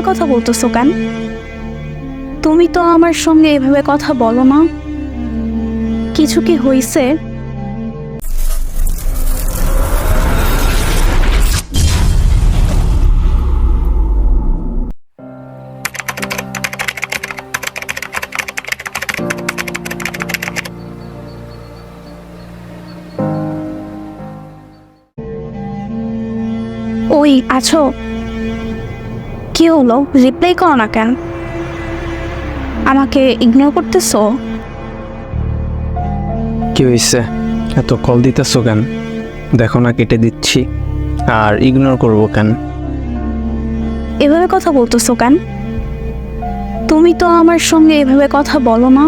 এভাবে কথা বলতেছো কেন? তুমি তো আমার সঙ্গে এভাবে কথা বলো না। কিছু কি হয়েছে ওই, আছো? কি হলো? রিপ্লাই করো না কেন? আমাকে ইগনোর করতেছো? কি হয়েছে? এত কল দিতেছো কেন? দেখো না কেটে দিচ্ছি। আর ইগনোর করব কেন? এভাবে কথা বলতেছো কেন? তুমি তো আমার সঙ্গে এভাবে কথা বলো না।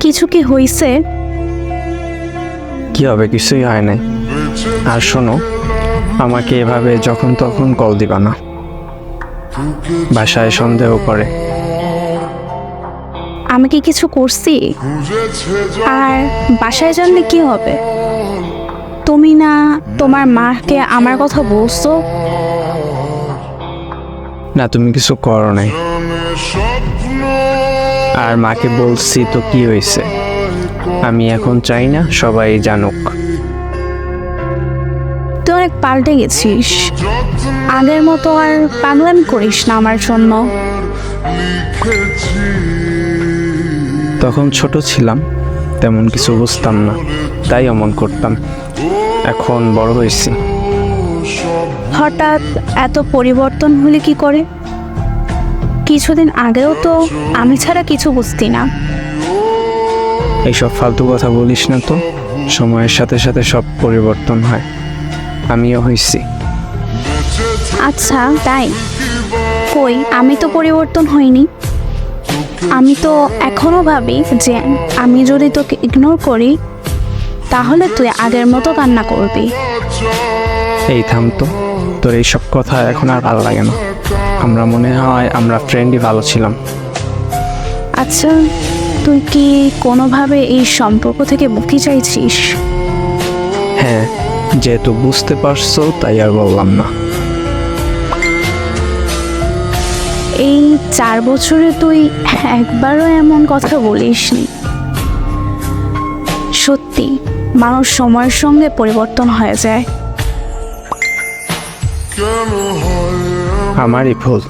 কিছু কি হয়েছে? কি হবে? কিছুই হয় নাই। আর শোনো আমাকে এভাবে যখন তখন কল দিবা না। বাসায় সন্দেহ করে। আমি কি কিছু করছি? আর বাসায় জানলে কি হবে? তুমি না তোমার মাকে আমার কথা বলছো? না তুমি কিছু করো নাই। আর মাকে বলছি তো কি হয়েছে? আমি এখন চাই না সবাই জানুক। তুই অনেক পাল্টে গেছিস। আগের মতো আর পাগলাম করিস না আমার জন্য। তখন ছোট ছিলাম তেমন কিছু বুঝতাম না তাই অমন করতাম। এখন বড় হয়েছি। হঠাৎ এত পরিবর্তন হলে কি করে? কিছুদিন আগেও তো আমি ছাড়া কিছু বুঝতি না। এইসব ফালতু কথা বলিস না তো সময়ের সাথে সাথে সব পরিবর্তন হয়। আমিও হয়েছি আচ্ছা তাই। কই আমি তো পরিবর্তন হইনি। আমি তো এখনও ভাবি যে আমি যদি তোকে ইগনোর করি তাহলে তুই আগের মতো কান্না করবি। এই থাম তো। তোর এইসব কথা এখন আর ভালো লাগে না। আমরা মনে হয় আমরা ফ্রেন্ডই ভালো ছিলাম। আচ্ছা তুই কি কোনোভাবে এই সম্পর্ক থেকে মুক্তি চাইছিস? হ্যাঁ যেহেতু বুঝতে পারছ তাই আর বললাম না। এই চার বছরে তুই একবারও এমন কথা বলিসনি। সত্যি মানুষ সময়ের সঙ্গে পরিবর্তন হয়ে যায়। আমারই ভুল।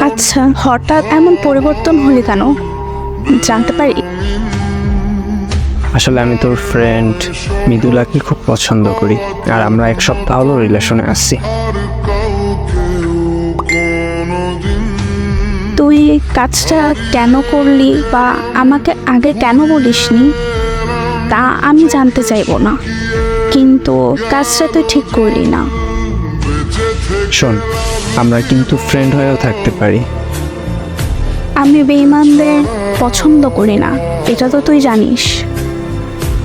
আচ্ছা হঠাৎ এমন পরিবর্তন হলি কেন? জানতে পারি। আসলে আমি তোর ফ্রেন্ড মৃদুলাকে খুব পছন্দ করি আর আমরা এক সপ্তাহ হলো রিলেশনে আসছি তুই কাজটা কেন করলি বা আমাকে আগে কেন বলিসনি তা আমি জানতে চাইব না। কিন্তু কাজটা তুই ঠিক করলি না। শোন আমরা কিন্তু ফ্রেন্ড হয়েও থাকতে পারি। আমি বেইমানদের পছন্দ করি না এটা তো তুই জানিস।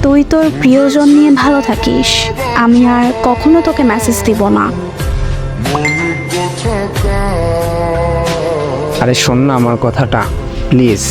তুই তোর প্রিয়জন নিয়ে ভালো থাকিস। আমি আর কখনো তোকে মেসেজ দিব না। আরে শোন না আমার কথাটা প্লিজ